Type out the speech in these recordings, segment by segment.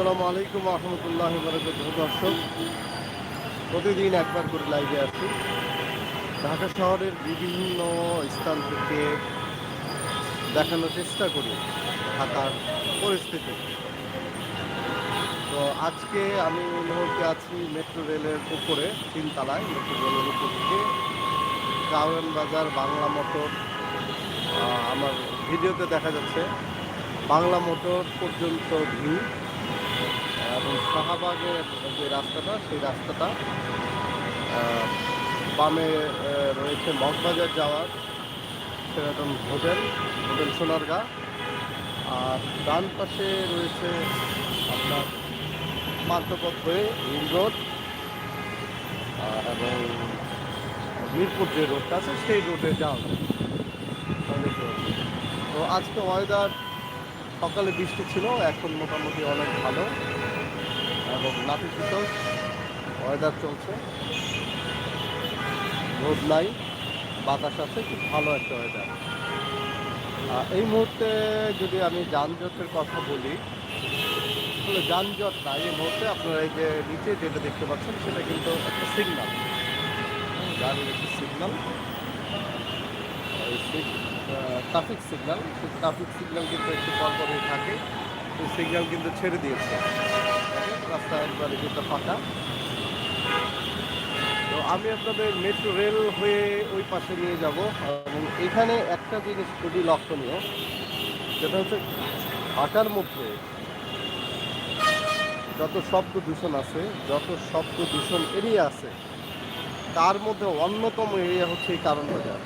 আসসালামু আলাইকুম রহমতুল্লাহ দর্শক, প্রতিদিন একবার করে লাইভে আসি ঢাকা শহরের বিভিন্ন স্থান থেকে দেখানোর চেষ্টা করি ঢাকার পরিস্থিতি। তো আজকে আমি মুহূর্তে আছি মেট্রো রেলের উপরে, তিনতলায়, মেট্রো রেলের উপর থেকে। কাউরান বাজার বাংলা মোটর আমার ভিডিওতে দেখা যাচ্ছে, বাংলা মোটর পর্যন্ত ভিউ। এবং শাহবাগের যে রাস্তাটা, সেই রাস্তাটা বামে রয়েছে মগবাজার যাওয়ার, সেরকম হোটেল হোটেল সোনারগা আর ডান পাশে রয়েছে আপনার পান্থপথ হয়ে রিং রোড এবং মিরপুর যে রোডটা আছে, সেই রোডে যাওয়া। তো আজকে ওয়েদার সকালে বৃষ্টি ছিল, এখন মোটামুটি অনেক ভালো এবং নাতিশীতল ওয়েদার চলছে। রোদ নাই, বাতাস আছে, খুব ভালো একটা ওয়েদার এই মুহূর্তে যদি আমি যানজটের কথা বলি, তাহলে যানজট নাই এই মুহূর্তে। আপনারা এই যে নিচে যেটা দেখতে পাচ্ছেন, সেটা কিন্তু একটা সিগনাল গাড়ির একটি সিগনাল ট্রাফিক সিগন্যাল সেই ট্রাফিক সিগন্যাল কিন্তু একটু পরপরই থাকে। সেই সিগন্যাল কিন্তু ছেড়ে দিয়েছে। রাস্তা একবারে কিন্তু ফাঁকা। তো আমি আপনাদের মেট্রো রেল হয়ে ওই পাশে নিয়ে যাব এবং এখানে একটা জিনিস খুবই লক্ষণীয়, সেটা হচ্ছে ঢাকার মধ্যে যত শব্দ দূষণ আছে, যত শব্দ দূষণ এরিয়া আছে, তার মধ্যে অন্যতম এরিয়া হচ্ছে এই কারণ বাজার।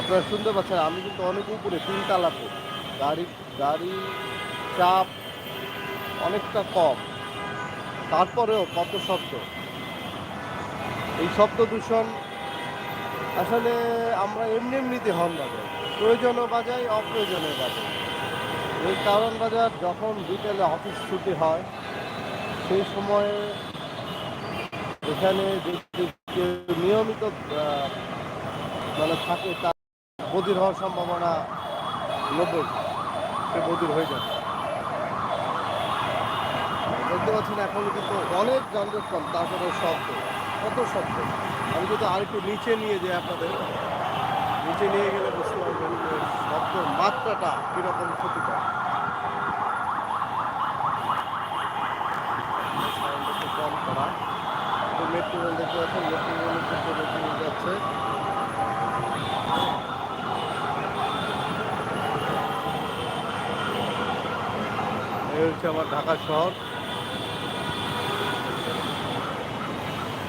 আপনারা শুনতে পাচ্ছেন, আমি কিন্তু অনেক উপরে তিনতলাতে। গাড়ি গাড়ি, চাপ অনেকটা কম। তারপরেও কত শব্দ? এই শব্দ দূষণ আসলে আমরা এমনি এমনিতে হর্ন বাজাই। প্রয়োজনও বাজাই, অপ্রয়োজনে বাজাই। এই কারণ বাজার যখন বিকেলে অফিস ছুটি হয়, সেই সময়ে এখানে নিয়মিত মানে থাকে তার বদির হওয়ার সম্ভাবনা নব্বই, সে বদির হয়ে যাবে দেখতে পাচ্ছেন এখন কিন্তু অনেক যানজট কম তারপরে শব্দ, কত শব্দ। আমি যদি আরেকটু নিচে নিয়ে যাই আপনাদের, নিচে নিয়ে গেলে বুঝতে পারবেন যে শব্দের মাত্রাটা কীরকম ক্ষতিকর। কম দেখতে মেট্রো যাচ্ছে হচ্ছে আমার ঢাকা শহর।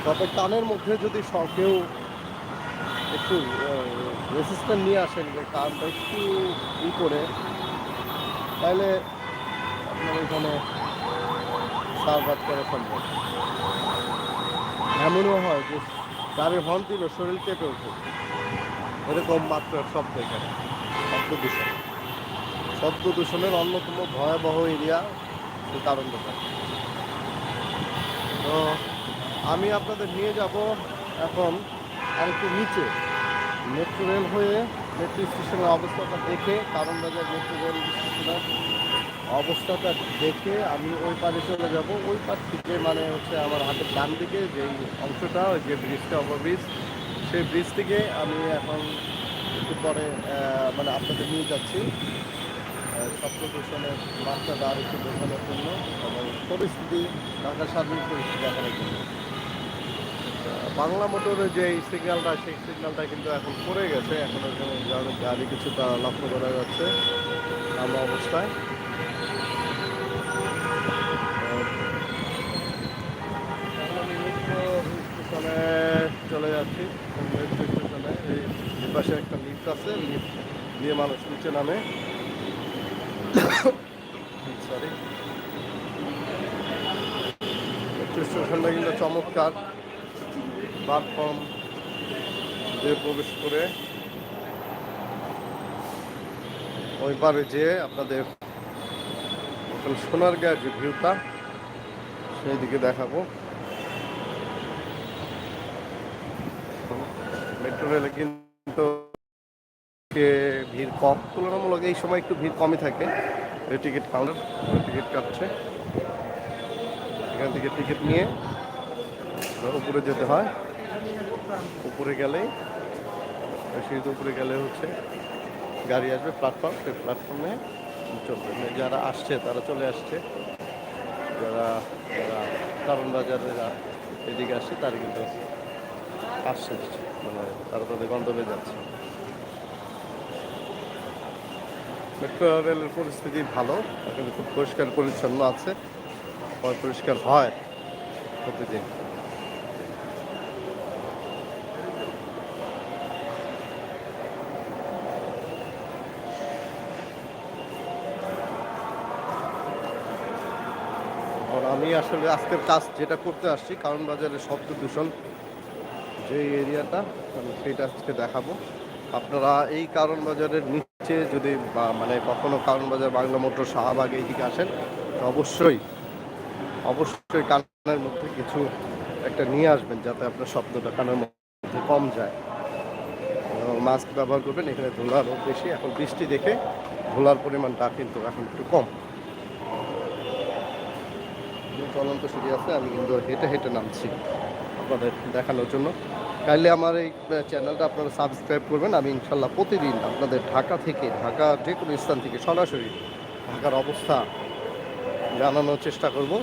তবে কানের মধ্যে যদি কেউ একটু রেসিস্ট্যান্ট নিয়ে আসেন যে কানটা একটু ই করে, তাহলে আপনার এখানে সার্ভাত করা সম্ভব। এমনও হয় যে গাড়ি হর্ন দিল শরীর কেঁপে ওঠে। এরকম মাত্রার শব্দ এখানে, শব্দ দূষণ। শব্দ দূষণের অন্যতম ভয়াবহ এরিয়া সে কারণ দোকান। তো আমি আপনাদের নিয়ে যাব এখন আরেকটু নিচে। মেট্রো রেল হয়ে মেট্রো স্টেশনের অবস্থাটা দেখে কারণ বাজার মেট্রো রেল স্টেশনের অবস্থাটা দেখে আমি ওই পারে চলে যাব। ওই পার থেকে মানে হচ্ছে আমার হাতের ডান দিকে যেই অংশটা যে ব্রিজটা ওভারব্রিজ সেই ব্রিজ থেকে আমি এখন একটু পরে মানে আপনাদের নিয়ে যাচ্ছি। শব্দ দূষণের মাত্রাটা আর একটু বোঝানোর জন্য, এবং পরিস্থিতি ঢাকার সার্বিক পরিস্থিতি দেখানোর জন্য। বাংলা মোটরের যে সিগন্যালটা সেই সিগন্যালটা কিন্তু এখন পড়ে গেছে। এখন ওখানে গাড়ি কিছুটা লক্ষ্য করা যাচ্ছে আমরা অবস্থায়। স্টেশনে চলে যাচ্ছি। স্টেশনে, এই পাশে একটা লিফট আছে। লিফট দিয়ে মানুষ নিচে নামে। সরি স্টেশনটা কিন্তু চমৎকার। প্ল্যাটফর্ম দিয়ে প্রবেশ করে ওই পারে যেয়ে আপনাদের হোটেল সোনারগাঁয়ের যে ভিউটা সেই দিকে দেখাবো মেট্রো রেলে কিন্তু ভিড় কম। তুলনামূলক এই সময় একটু ভিড় কমই থাকে। টিকিট কাউন্টার টিকিট কাটছে। এখান থেকে টিকিট নিয়ে উপরে যেতে হয়। উপরে গেলেই সিঁড়িতে উপরে গেলে হচ্ছে গাড়ি আসবে প্ল্যাটফর্ম সেই প্ল্যাটফর্মে চলবে। মানে যারা আসছে, তারা চলে আসছে। যারা যারা কারণ বাজারে এদিকে আসছে, তারা কিন্তু আসছে। মানে তারা তাদের গন্তব্যে যাচ্ছে। মেট্রো রেলের পরিস্থিতি ভালো, এখানে খুব পরিষ্কার পরিচ্ছন্ন আছে। পরিষ্কার হয় প্রতিদিন আর আমি আসলে আজকের কাজ যেটা করতে আসছি, কারণ বাজারের শব্দ দূষণ যে এরিয়াটা, আমি সেটা আজকে দেখাবো। আপনারা এই কারণ বাজারের নিচে যদি মানে কখনো কারণ বাজার বাংলা মোটর শাহবাগ এইদিকে আসেন অবশ্যই অবশ্যই কানের মধ্যে কিছু একটা নিয়ে আসবেন যাতে আপনার শব্দটা কানের মধ্যে কম যায়। মাস্ক ব্যবহার করবেন, এখানে ধুলার বেশি, এখন বৃষ্টি দেখে ধুলার পরিমাণটা কিন্তু এখন একটু কম। চলন্ত সিঁড়ি আছে, আমি কিন্তু হেঁটে হেঁটে নামছি আপনাদের দেখানোর জন্য। কাইলে আমার এই চ্যানেলটা আপনারা সাবস্ক্রাইব করবেন। আমি ইনশাল্লাহ প্রতিদিন আপনাদের ঢাকা থেকে, ঢাকা যে কোনো স্থান থেকে সরাসরি ঢাকার অবস্থা জানানোর চেষ্টা করব।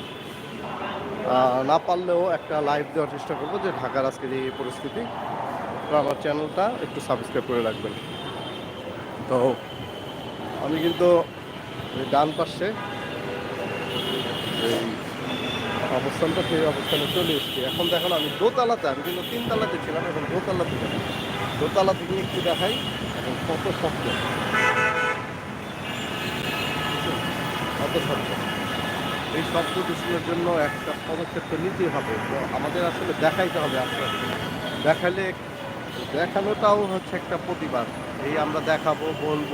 না পারলেও একটা লাইভ দেওয়ার চেষ্টা করব যে ঢাকার আজকে যে এই পরিস্থিতি। আমার চ্যানেলটা একটু সাবস্ক্রাইব করে রাখবেন। তো আমি কিন্তু ডান পাশে এই অবস্থানটা সেই অবস্থানে চলে এসেছি। এখন দেখুন আমি দোতলাতে, আমি কিন্তু তিনতলাতে ছিলাম এখন দোতলাতে যাই দোতলা থেকে একটু দেখাই এখন কত শক্ত। কত শক্ত। এই শব্দ দূষণের জন্য একটা পদক্ষেপ তো নিতেই হবে। তো আমাদের আসলে দেখাইতে হবে আস্তে দেখালে দেখানোটাও হচ্ছে একটা প্রতিবাদ। এই আমরা দেখাবো, বলব।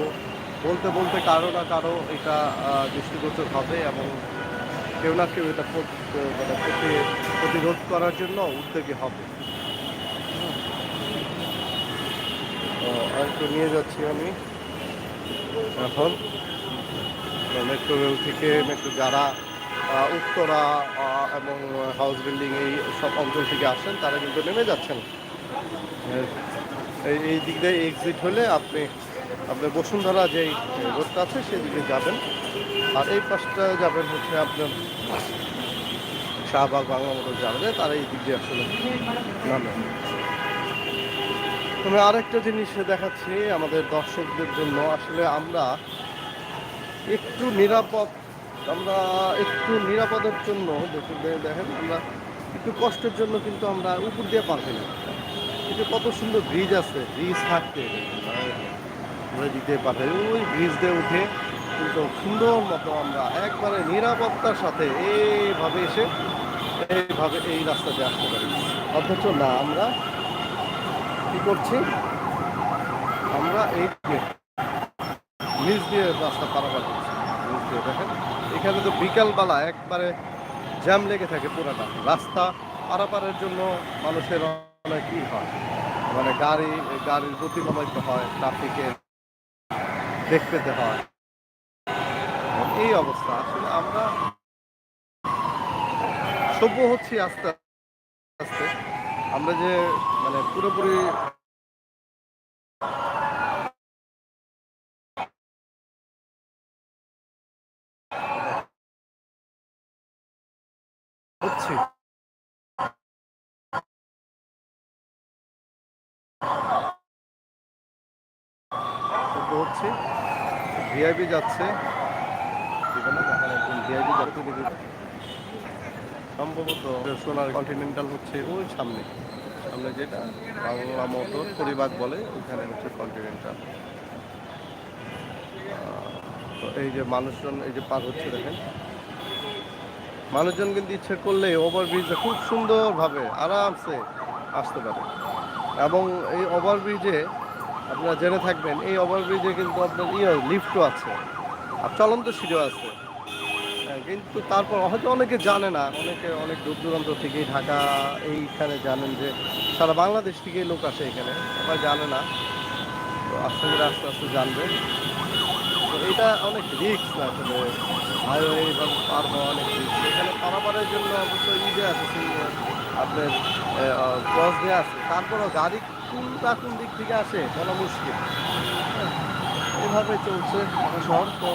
বলতে বলতে কারও না কারও এটা দৃষ্টিগোচর হবে এবং কেউ না কেউ এটা মানে প্রতি- প্রতিরোধ করার জন্য উদ্যোগী হবে। আরেকটু নিয়ে যাচ্ছি আমি। এখন মেট্রো রেল থেকে মেট্রো যারা উত্তরা এবং হাউস বিল্ডিং এই সব অঞ্চল থেকে আসেন, তারা কিন্তু নেমে যাচ্ছেন। এই দিক দিয়ে এক্সিট হলে আপনি আপনার বসুন্ধরা যেই রোডটা আছে সেদিকে যাবেন। আর এই পাশটা যাবেন হচ্ছে আপনার শাহবাগ বাংলা মোটর যাবে তারা এই দিক দিয়ে আসলে নামে। তবে আরেকটা জিনিস দেখাচ্ছি আমাদের দর্শকদের জন্য। আসলে আমরা একটু নিরাপদ, আমরা একটু নিরাপদের জন্য দেখেন আমরা একটু কষ্টের জন্য কিন্তু আমরা উপর দিয়ে পারছি না। কিন্তু কত সুন্দর ব্রিজ আছে ব্রিজ থাকতে। আমরা দিতে ওই ব্রিজ দিয়ে উঠে কিন্তু সুন্দর মতো আমরা একবারে নিরাপত্তার সাথে এইভাবে এসে এইভাবে এই রাস্তাতে আসতে পারি। অথচ না, আমরা কি করছি? আমরা এই নিচ দিয়ে রাস্তা পারাপার করছি। দিয়ে দেখেন, এখানে তো বিকালবেলা একবারে জ্যাম লেগে থাকে পুরাটা। রাস্তা পারাপারের জন্য মানুষের অনেক ই হয়। মানে গাড়ি, গাড়ির গতি হয় ট্রাফিকে বেগ পেতে হয়। এই অবস্থা। আসলে আমরা সভ্য হচ্ছি আস্তে আস্তে। আমরা যে মানে পুরোপুরি হচ্ছি। হচ্ছি। ভিআইপি যাচ্ছে। ভিআইপি যাচ্ছে সম্ভবত সোনার কন্টিনেন্টাল হচ্ছে ওই সামনে। সামনে যেটা বাংলা মোটর পরিবাগ বলে ওখানে হচ্ছে কন্টিনেন্টাল। তো এই যে মানুষজন এই যে পার হচ্ছে দেখেন। মানুষজন কিন্তু ইচ্ছে করলে ওভারব্রিজে খুব সুন্দরভাবে আরামসে আসতে পারে। এবং এই ওভারব্রিজে আপনারা জেনে থাকবেন এই ওভারব্রিজে কিন্তু আপনার ইয়ে লিফটও আছে আর চলন্ত সিঁড়িও আছে। হ্যাঁ, কিন্তু তারপর হয়তো অনেকে জানে না অনেকে অনেক দূর দূরান্ত থেকে ঢাকা এইখানে জানেন যে সারা বাংলাদেশ থেকে লোক আসে এখানে সবাই জানে না। তো আস্তে করে আস্তে আস্তে জানবে। তো এটা অনেক রিস্ক আসলে হাইওয়ে পার হওয়া অনেক রিস্ক এখানে পারাপার করার জন্য অবশ্য ঈদে আছে আপনার ক্রস দিয়ে আছে। তারপরও গাড়ি কোনটা কোন দিক থেকে আসে? বলা মুশকিল। এভাবে চলছে ঢাকা শহর। তো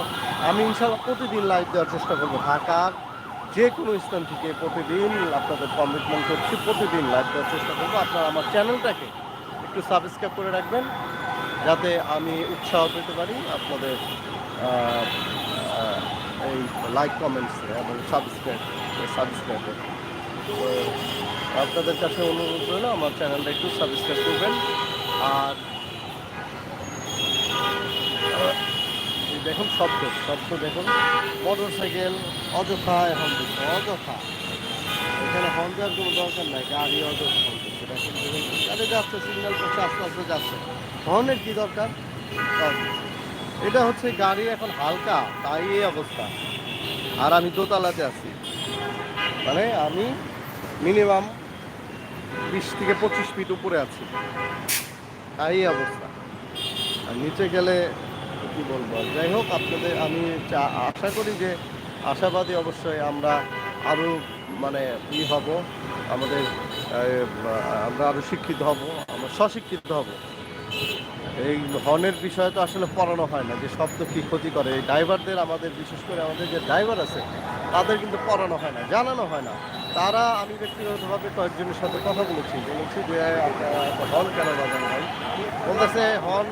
আমি ইনশাল্লাহ প্রতিদিন লাইভ দেওয়ার চেষ্টা করব। ঢাকার যে কোনো স্থান থেকে প্রতিদিন আপনাদের কমিটমেন্ট করছি, প্রতিদিন লাইভ দেওয়ার চেষ্টা করব। আপনারা আমার চ্যানেলটাকে একটু সাবস্ক্রাইব করে রাখবেন, যাতে আমি উৎসাহ পেতে পারি আপনাদের এই লাইক কমেন্টস এবং সাবস্ক্রাইব সাবস্ক্রাইবে তো আপনাদের কাছে অনুরোধ রইল, আমার চ্যানেলটা একটু সাবস্ক্রাইব করবেন। আর দেখুন শব্দ শব্দ দেখুন। মোটর সাইকেল অযথা এখন অযথা। এখানে হর্ন দেওয়ার কোনো দরকার নাই, গাড়ি অযথা হর্ন দেখুন। যাচ্ছে সিগন্যাল করছে, আস্তে আস্তে যাচ্ছে। হর্নের কি দরকার? এটা হচ্ছে গাড়ি এখন হালকা, তাই এই অবস্থা। আর আমি দোতলাতে আছি। মানে আমি মিনিমাম বিশ থেকে পঁচিশ ফিট উপরে আছি। তাই অবস্থা। আর নিচে গেলে, কি বলব? যাই হোক, আপনাদের আমি চা- আশা করি যে আশাবাদী অবশ্যই আমরা আরও মানে ই হব। আমাদের আমরা আরও শিক্ষিত হব, আমরা স্বশিক্ষিত হব। এই হর্নের বিষয়ে তো আসলে পড়ানো হয় না, যে শব্দ কী ক্ষতি করে। এই ড্রাইভারদের আমাদের, বিশেষ করে আমাদের যে ড্রাইভার আছে, তাদের কিন্তু পড়ানো হয় না, জানানো হয় না। তারা, আমি ব্যক্তিগতভাবে কয়েকজনের সাথে কথা বলেছি। বলেছি যে হর্ন কেন বাজান ভাই বলতেছে, হর্ন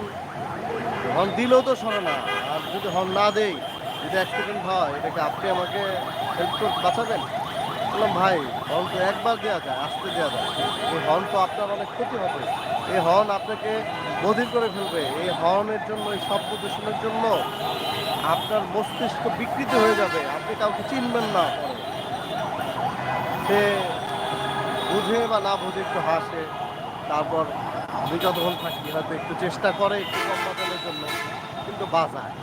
হর্ন দিলেও তো শোনে না। আর যদি হর্ন না দেই, যদি অ্যাক্সিডেন্ট হয় এটাকে আপনি আমাকে হেল্প করে, বাঁচাবেন? বললাম, ভাই, হর্ন তো একবার দেওয়া যায়, আসতে দেওয়া যায়। এই হর্ন তো আপনার অনেক ক্ষতি হবে। এই হর্ন আপনাকে বধির করে ফেলবে। এই হর্নের জন্য, এই শব্দ দূষণের জন্য আপনার মস্তিষ্ক বিকৃত হয়ে যাবে। আপনি কাউকে চিনবেন না। সে বুঝে বা না বুঝে একটু হাসে, তারপর আমি যতক্ষণ থাকি হয়তো একটু চেষ্টা করে একটু কম বাজানোর জন্য, কিন্তু বাজায়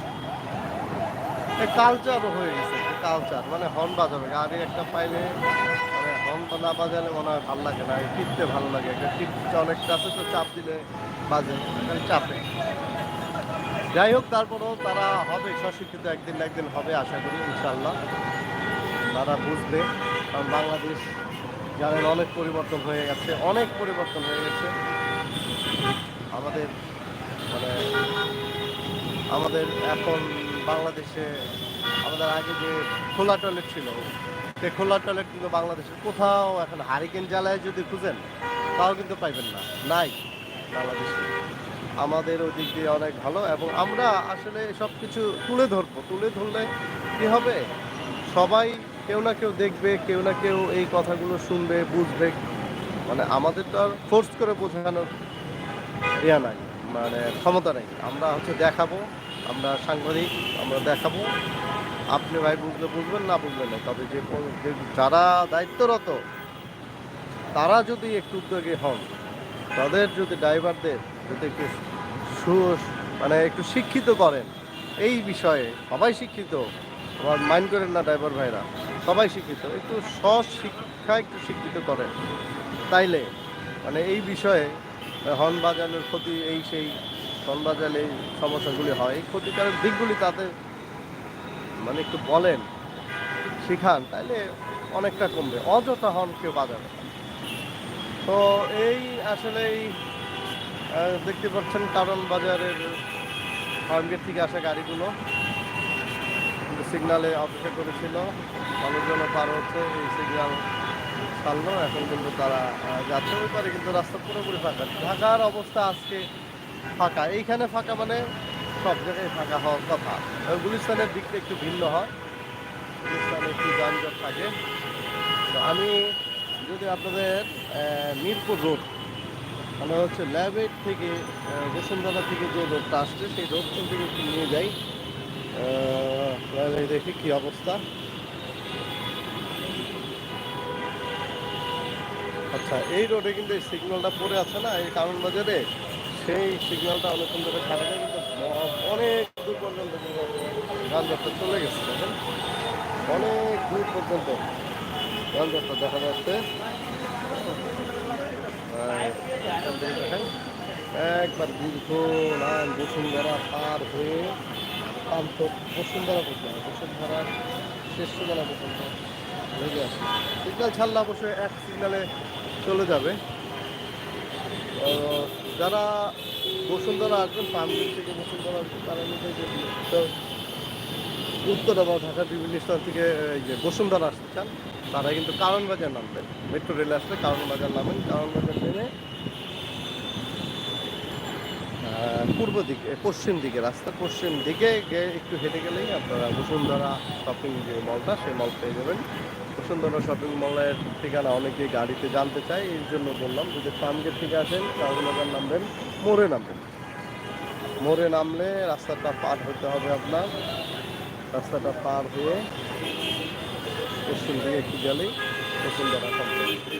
কালচার হয়ে গেছে কালচার মানে হর্ন বাজাবে। গাড়ি একটা পাইলে মানে হর্ন না বাজালে মনে হয় ভালো লাগে না টিপতে ভালো লাগে। একটা টিপতে অনেক চাপে তো চাপ দিলে বাজে খালি চাপে। যাই হোক, তারপরেও তারা হবে, স্বশিক্ষিত একদিন একদিন হবে, আশা করি ইনশাল্লাহ তারা বুঝবে, কারণ বাংলাদেশ জানেন অনেক পরিবর্তন হয়ে গেছে, অনেক পরিবর্তন হয়ে গেছে, আমাদের মানে আমাদের এখন বাংলাদেশে আমাদের আগে যে খোলা টয়লেট ছিল, সে খোলা টয়লেট কিন্তু বাংলাদেশের কোথাও এখন হারিকেন জ্বালায় যদি খুঁজেন, তাও কিন্তু পাইবেন না, নাই বাংলাদেশে। আমাদের ওই দিক দিয়ে অনেক ভালো এবং আমরা আসলে সব কিছু তুলে ধরবো, তুলে ধরলে কি হবে? সবাই কেউ না কেউ দেখবে, কেউ না কেউ এই কথাগুলো শুনবে, বুঝবে। মানে আমাদের তো আর ফোর্স করে বোঝানোর ইয়া নাই মানে ক্ষমতা নেই। আমরা হচ্ছে দেখাবো, আমরা সাংবাদিক, আমরা দেখাবো। আপনি ভাই বুঝলে বুঝবেন, না বুঝবেন না। তবে যে যারা দায়িত্বরত, তারা যদি একটু উদ্যোগী হন, তাদের যদি ড্রাইভারদের যদি একটু মানে একটু শিক্ষিত করেন, এই বিষয়ে সবাই শিক্ষিত। আমার মাইন্ড করেন না ড্রাইভার ভাইরা। সবাই শিক্ষিত, একটু স্বশিক্ষা একটু শিক্ষিত করেন। তাইলে মানে এই বিষয়ে হর্ন বাজানোর ক্ষতি, এই সেই হর্ন বাজালে সমস্যাগুলি হয়, এই ক্ষতিকারক দিকগুলি তাদের মানে একটু বলেন, শিখান তাহলে অনেকটা কমবে। অযথা হর্ন কেউ বাজাবে তো এই আসলে দেখতে পাচ্ছেন কারণ বাজারের ফার্মগেট থেকে আসা গাড়িগুলো, সিগনালে অপেক্ষা করেছিল। মানুষজন পার হচ্ছে, এই সিগনাল ছাড়লো। এখন কিন্তু তারা যাচ্ছে। ওই পারে কিন্তু রাস্তা পুরোপুরি ফাঁকা। ঢাকার অবস্থা আজকে ফাঁকা। এইখানে ফাঁকা মানে সব জায়গায় ফাঁকা হওয়ার কথা। গুলিস্তানের দিকটা একটু ভিন্ন হয়। গুলিস্তানে একটু যানজট থাকে। তো আমি যদি আপনাদের মিরপুর রোড মানে হচ্ছে ল্যাবের থেকে বসুন্ধরা থেকে যে রোডটা আসছে, সেই রোডটা থেকে একটু নিয়ে যাই। দেখি কী অবস্থা। আচ্ছা এই রোডে কিন্তু এই সিগন্যালটা পড়ে আছে না, এই কারণ বাজারে সেই সিগন্যালটা অনেকক্ষণ ধরে হয়ে কিন্তু অনেক দূর পর্যন্ত যানজটটা চলে গেছে, দেখেন। অনেক দূর পর্যন্ত যানজটটা দেখা যাচ্ছে। থেকে একবার দীর্ঘ লাইন বসুন্ধরা পার হয়ে পান্ত বসুন্ধরা পর্যন্ত, বসুন্ধরা শেষ সীমানা পর্যন্ত লেগে আসে ছাড়লে অবশ্যই এক সিগন্যালে চলে যাবে। যারা বসুন্ধরা আসবেন ফার্মগেট থেকে বসুন্ধরা আসবেন, তারা উত্তর তো বা ঢাকার বিভিন্ন স্থান থেকে বসুন্ধরা আসতে চান, তারা কিন্তু কারণবাজার নামবেন। মেট্রো রেলে আসলে কারণ বাজার নামেন। কারণবাজার নেমে পূর্ব দিকে, পশ্চিম দিকে, রাস্তা পশ্চিম দিকে একটু হেঁটে গেলেই আপনারা বসুন্ধরা শপিং যে মলটা সেই মল পেয়ে যাবেন। বসুন্ধরা শপিং মলের ঠিকানা অনেকে গাড়িতে জানতে চায়, এই জন্য বললাম, যদি ফার্মগেট থেকে আসেন কারণবাজার নামবেন, মোড়ে নামবেন। মোড়ে নামলে রাস্তাটা পার হতে হবে আপনার। রাস্তাটা পার হয়ে পশ্চিম দিকে একটু গেলেই বসুন্ধরা কমপ্লেক্স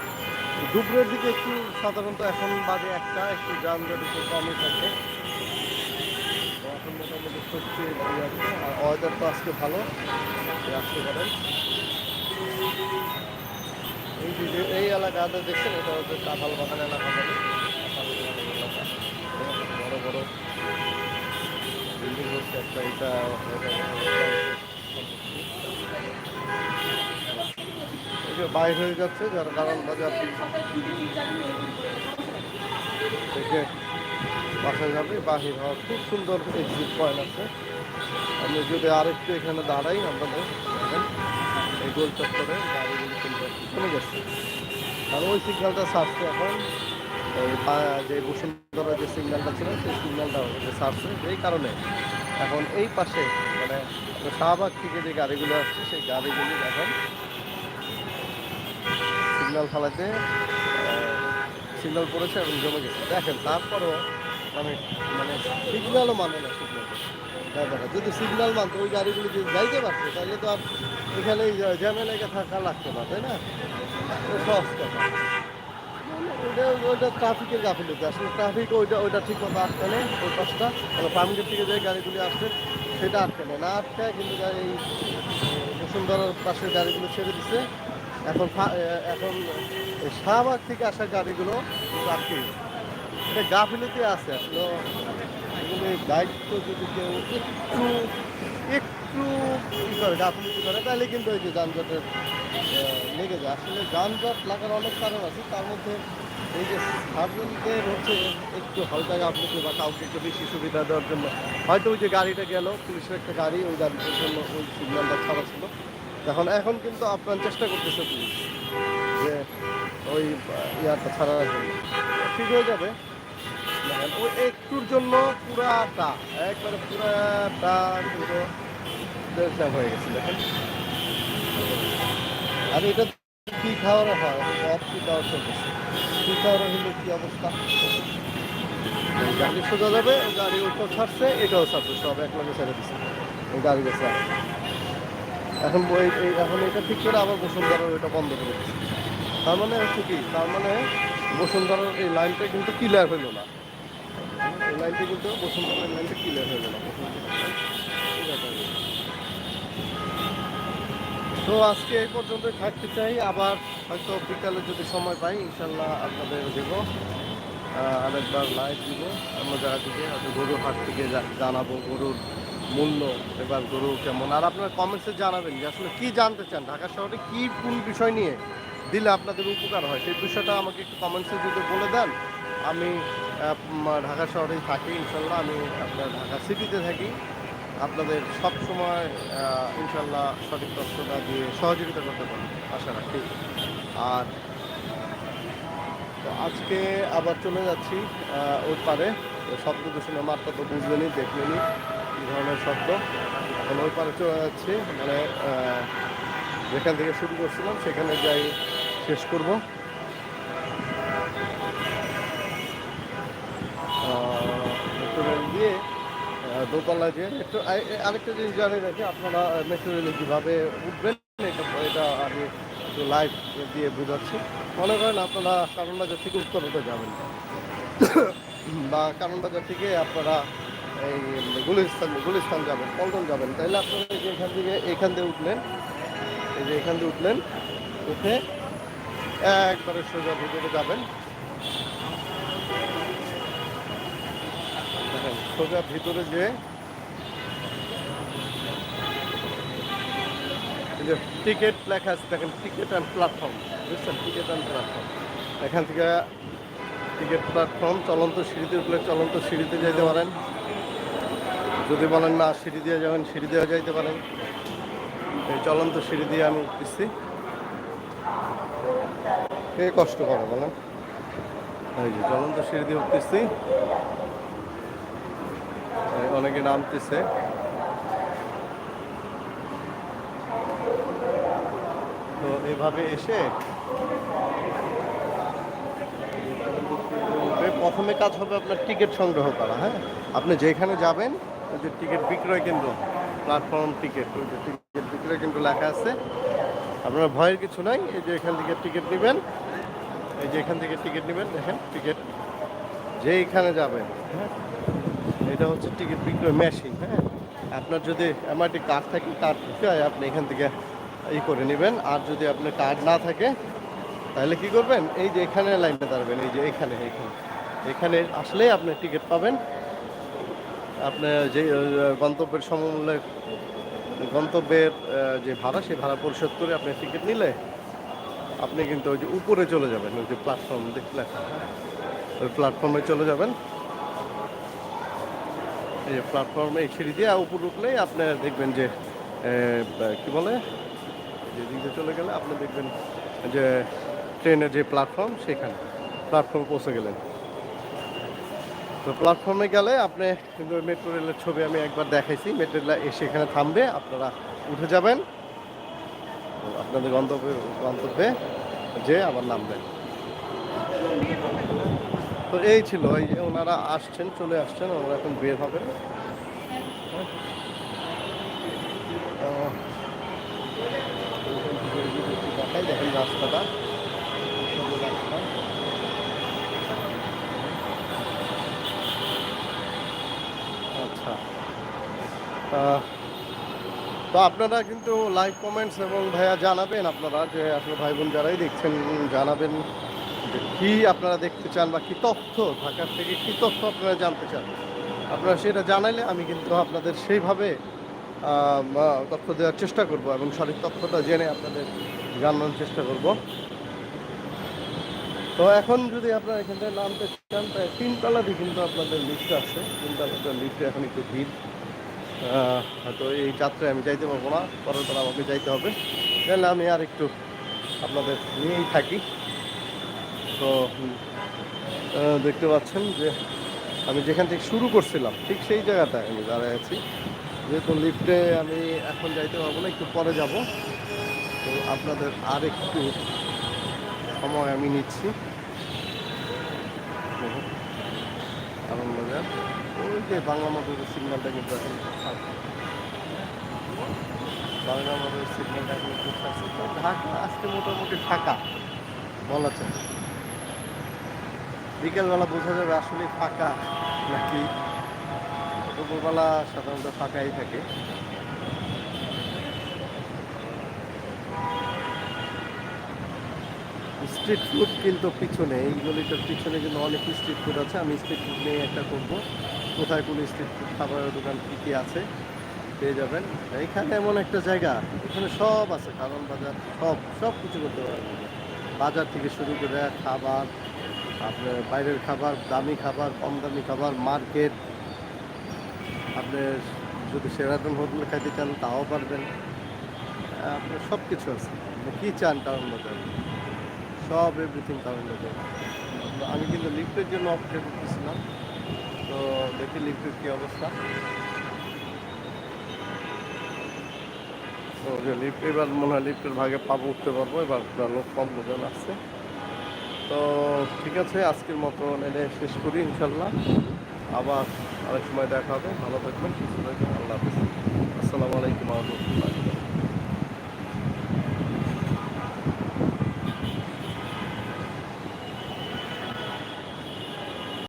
দুপুরের দিকে একটু সাধারণত এখন বাজে একটা, একটু যানজট একটু কমই থাকে। এখন মোটামুটি সত্যি লাগে আছে, আর ওয়েদার তো আজকে ভালো আসতে পারেন। এই যে এই এলাকাতে দেখছেন, এটা হচ্ছে কাঁঠাল বাগান এলাকা বলে। বড় বড় বিল্ডিং হচ্ছে একটা, এটা বাইর হয়ে যাচ্ছে, যার কারণ বাজার থেকে বাসায় যাবে, বাহির হওয়ার খুব সুন্দর এক্সিট পয়েন্ট আছে। আমি যদি আরেকটু এখানে দাঁড়াই দেখেন, এই গোল চত্বরে গাড়িগুলো কিন্তু কমে গেছে। আর ওই সিগন্যালটা ছাড়ছে এখন পা- যে বসুন্ধরা যে সিগন্যালটা ছিল, সেই সিগন্যালটা ছাড়ছে। এই কারণে এখন এই পাশে মানে শাহবাগ থেকে যে গাড়িগুলো আসছে, সেই গাড়িগুলি এখন সিগন্যাল ফালাতে সিগন্যাল পড়েছে এবং জমে গেছে। দেখেন, তারপরেও মানে মানে সিগন্যালও মানে না সিগন্যাল দেখা যদি সিগন্যাল মানতো, ওই গাড়িগুলো যদি যাইতে পারছে তাহলে তো আর এখানে জ্যামে লেগে থাকা লাগতো না, তাই না? সহজ কথা। ওইটা ট্রাফিকের গাফিলতি। আসলে ট্রাফিক ওইটা ওইটা ঠিক মতো আটকে নেই, ওই পাশটা। মানে ফার্মগেট থেকে যে গাড়িগুলি আসছে, সেটা আটকে নেই। না আটকায় কিন্তু এই বসুন্ধরার পাশের গাড়িগুলো ছেড়ে দিছে। এখন এখন শাহবাগ থেকে আসা গাড়িগুলো আটকে এটা গাফিলতি আছে আসলে। দায়িত্ব যদি কেউ একটু একটু ই করে, গাফিলতি করে, তাহলে কিন্তু ওই যে যানজটের লেগে যায়। আসলে যানজট লাগার অনেক কারণ আছে। তার মধ্যে এই যে সার্জনদের হচ্ছে একটু হালকা গাফিলতি বা কাউকে একটু বেশি সুবিধা দেওয়ার জন্য। হয়তো ওই যে গাড়িটা গেল, পুলিশের একটা গাড়ি, ওই গাড়িটার জন্য ওই সিগন্যালটা ছাড়া ছিল। এখন এখন কিন্তু আপনার চেষ্টা করতেছে পুলিশ যে ওই ইয়ারটা ছাড়ার জন্য। ঠিক হয়ে যাবে। দেখেন, ওই একটুর জন্য পুরাটা, একবারে পুরাটা কিন্তু হয়ে গেছে, দেখেন। আর এটা কি খাওয়ার হয়? অফ কি খাওয়ার চলতেছে? কি খাওয়ার হলে, কি অবস্থা? গাড়ি সোজা যাবে গাড়ি ওইটাও ছাড়ছে, এটাও ছাড়ছে, সব এক লগে ছেড়ে দিচ্ছে গাড়ি গেছে। এখন এখন এটা ঠিক করে আবার বসুন্ধরার ওইটা বন্ধ করে তার মানে হচ্ছে কি? তার মানে বসুন্ধরার এই লাইনটা কিন্তু ক্লিয়ার হইল না। এই লাইনটা কিন্তু বসুন্ধরার লাইনটা ক্লিয়ার হইল না। তো আজকে এই পর্যন্ত থাকতে চাই। আবার হয়তো বিকালে যদি সময় পাই, ইনশাল্লাহ আপনাদের দেবো। আরেকবার লাইভ দিব। অন্য জায়গা থেকে হয়তো গরুর হাট থেকে জানাব গরুর মূল্য এবার গরু কেমন? আর আপনারা কমেন্টসে জানাবেন যে আসলে কী জানতে চান? ঢাকা শহরে কি কোন বিষয় নিয়ে দিলে আপনাদের উপকার হয়? সেই বিষয়টা আমাকে একটু কমেন্টসে যদি বলে দেন, আমি ঢাকা শহরেই থাকি ইনশাল্লাহ। আমি আপনার ঢাকা সিটিতে থাকি। আপনাদের সব সময় ইনশাল্লাহ সঠিক তথ্যটা দিয়ে সহযোগিতা করতে পারি আশা রাখি। আর তো আজকে আবার চলে যাচ্ছি ওর পারে। শব্দ দূষণের মাত্রা তো বুঝলেনি দেখলেনি কী ধরনের শব্দ। এখন ওই পারে চলে যাচ্ছি। মানে যেখান থেকে শুরু করছিলাম সেখানে যাই শেষ করব। দিয়ে আহ, দোতলায় যে মেট্রো আরেকটা জিনিস জানি রাখি আপনারা মেট্রো রেলে কীভাবে উঠবেন এটা এটা আমি একটু লাইভ দিয়ে বোঝাচ্ছি। মনে করেন আপনারা কারণ বাজার থেকে উত্তরতে যাবেন। বা কারণ বাজার থেকে আপনারা এই গুলিস্তান গুলিস্তান যাবেন, পল্টন যাবেন। তাহলে আপনারা যে এখান থেকে, এখান দিয়ে উঠলেন। এই যে এখান দিয়ে উঠলেন, উঠে একবারে সোজা ভিতরে যাবেন। সোজা ভিতরে যে যে টিকিট লেখা আছে, দেখেন, টিকিট অ্যান্ড প্ল্যাটফর্ম। বুঝছেন? Ticket and platform. এখান থেকে টিকিট প্ল্যাটফর্ম, চলন্ত সিঁড়িতে উঠলে চলন্ত সিঁড়িতে যেতে পারেন। যদি বলেন না সিঁড়ি দিয়ে যাবেন, সিঁড়ি দিয়ে যাইতে পারেন। এই চলন্ত সিঁড়ি দিয়ে আমি উঠতেছি কে কষ্ট করে বলেন? এই যে চলন্ত সিঁড়ি দিয়ে উঠতেছি। অনেকে নামতেছে। তো এভাবে এসে প্রথমে কাজ হবে আপনার টিকিট সংগ্রহ করা হ্যাঁ? আপনি যেখানে যাবেন ওই যে টিকিট বিক্রয় কেন্দ্র প্ল্যাটফর্ম টিকিট ওই যে টিকিট বিক্রয় কেন্দ্র লেখা আছে। আপনার ভয়ের কিছু নাই, এই যে এখান থেকে টিকিট নেবেন। এই যে এখান থেকে টিকিট নেবেন, দেখেন টিকিট যে যেইখানে যাবেন হ্যাঁ এটা হচ্ছে টিকিট বিক্রয় মেশিন হ্যাঁ। আপনার যদি এমআরটি কার্ড থাকে কার্ড থেকে আপনি এখান থেকে ই করে নেবেন। আর যদি আপনার কার্ড না থাকে, তাহলে কি করবেন? এই যে এখানে লাইনে দাঁড়াবেন, এই যে এখানে এখানে। এখানে আসলেই আপনি টিকিট পাবেন। আপনার যে গন্তব্যের সমমূল্যে গন্তব্যের যে ভাড়া, সেই ভাড়া পরিশোধ করে আপনি টিকিট নিলে আপনি কিন্তু ওই যে উপরে চলে যাবেন, ওই যে প্ল্যাটফর্ম দেখলে? ওই প্ল্যাটফর্মে চলে যাবেন। এই যে প্ল্যাটফর্মে সিঁড়ি দিয়ে উপর উঠলেই আপনি দেখবেন যে কি বলে? যে দিকে চলে গেলে আপনি দেখবেন যে, ট্রেনের যে প্ল্যাটফর্ম সেখানে প্ল্যাটফর্মে পৌঁছে গেলেন। তো প্ল্যাটফর্মে গেলে আপনি কিন্তু মেট্রো রেলের ছবি আমি একবার দেখাইছি। মেট্রো রেল এসে এখানে থামবে, আপনারা উঠে যাবেন। আপনাদের গন্তব্যে গন্তব্যে যে আবার নামবেন তো এই ছিল, এই যে ওনারা আসছেন, চলে আসছেন, ওনারা এখন বের হবেন হ্যাঁ। আহ, দেখাই দেখেন রাস্তাটা সুন্দর রাস্তা আচ্ছা আহ, তো আপনারা কিন্তু লাইভ কমেন্টস এবং ভাইয়া জানাবেন আপনারা যে আপনার ভাই বোন যারাই দেখছেন, জানাবেন যে কী আপনারা দেখতে চান বা কী তথ্য, ঢাকার থেকে কী তথ্য আপনারা জানতে চান। আপনারা সেটা জানাইলে আমি কিন্তু আপনাদের সেইভাবে তথ্য দেওয়ার চেষ্টা করব এবং সঠিক তথ্যটা জেনে আপনাদের জানানোর চেষ্টা করব। তো এখন যদি আপনারা এখান থেকে নামতে চান তাই তিনতলাতে কিন্তু আপনাদের লিফট আছে। তিনতলাতে লিফটে এখন একটু ভিড়। হয়তো এই যাত্রায় আমি যাইতে পারব না, পরের বার আমাকে যাইতে হবে। তাহলে আমি আর একটু আপনাদের নিয়েই থাকি। তো দেখতে পাচ্ছেন যে আমি যেখান থেকে শুরু করছিলাম, ঠিক সেই জায়গাটায় আমি দাঁড়ায় আছি। যেহেতু লিফটে আমি এখন যাইতে পারব না, একটু পরে যাব। তো আপনাদের আর একটু সময় আমি নিচ্ছি। আনন্দবাজার ওই যে বাংলা মোটরের সিগন্যালটা কিন্তু এখন। বাংলা মোটরের সিগন্যালটা আছে। ঢাকা আজকে মোটামুটি ফাঁকা, বলা যায় বিকেলবেলা বোঝা যাবে আসলে ফাঁকা নাকি দুপুরবেলা সাধারণত ফাঁকাই থাকে স্ট্রিট ফুড কিন্তু পিছনে, এই গলিটার পিছনে কিন্তু অনেক স্ট্রিট ফুড আছে। আমি স্ট্রিট ফুড নিয়ে একটা করব। কোথায় কোন স্ট্রিট ফুড খাবারের দোকান কী কী আছে, পেয়ে যাবেন। এইখানে এমন একটা জায়গা, এখানে সব আছে কারণ বাজার, সব সব কিছু করতে পারবেন। বাজার থেকে শুরু করে খাবার, আপনার বাইরের খাবার, দামি খাবার, কম দামি খাবার, মার্কেট। আপনার যদি সেরাটন হোটেল খাইতে চান, তাও পারবেন। আপনার সব কিছু আছে কী চান কারণ বাজার? সব এভরিথিং বাজার আমি কিন্তু লিফটের জন্য অপেক্ষা করতেছিলাম। তো দেখি লিফটের কী অবস্থা। তো যে লিফট এবার মনে হয় লিফটের ভাগে পাবো উঠতে পারব, এবার লোক কম লোকজন আসছে তো ঠিক আছে, আজকের মতো এটা শেষ করি ইনশাল্লাহ আবার আরেক সময় দেখা হবে। ভালো থাকবেন, সুস্থ থাকবেন। আল্লাহ হাফিজ। আসসালামু আলাইকুম রহমতুল্লাহ।